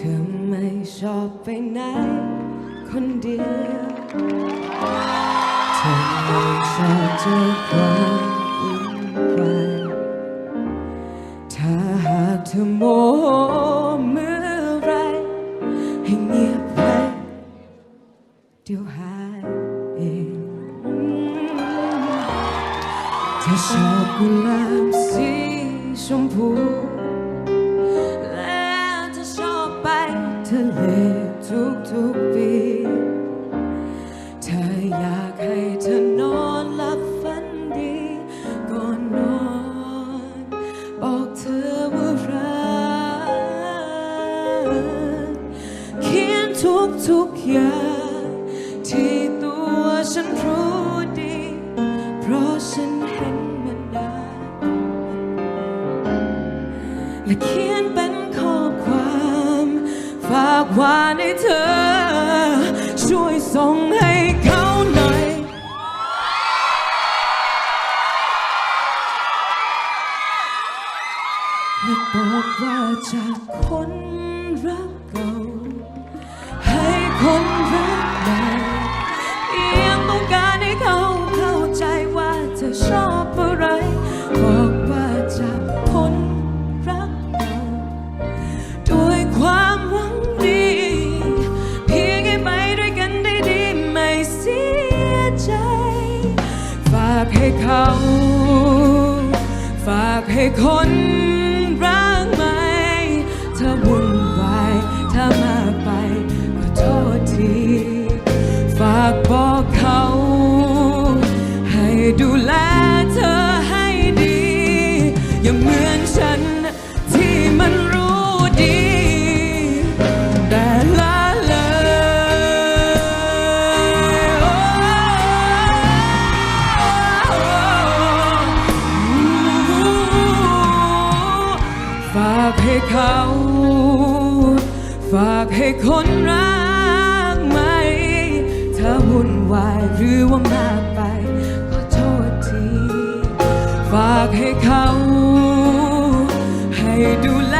เธอไม่ชอบไปไหนคนเดียว เธอไม่ชอบเจอความวุ่นวายถ้าหากเธอโมโหเมื่อไรให้เงียบไว้เดี๋ยวหายเองเธอชอบกุหลาบสีชมพู ทะเลทุกๆปี เธออยากให้เธอนอนหลับฝันดีก่อนนอน บอกเธอว่ารักเขียนทุกๆอย่างที่ตัวฉันรู้ดี เพราะฉันเห็นมันได้และเขียนากว่าให้เธอ ช่วยส่งให้เขาหน่อย ให้บอกว่าจากคนรักเก่า ให้คนากให้เขา ฝากให้คนรักไหมถ้าวุ่นวายถ้ามากไปก็โทษที ฝากบอกเขา ให้ดูแลเธอให้ดี อย่าเหมือน เขา ฝากให้คนรักไหม ถ้าวุ่นวายหรือว่ามากไปขอโทษที ฝากให้เขา ให้ดูแล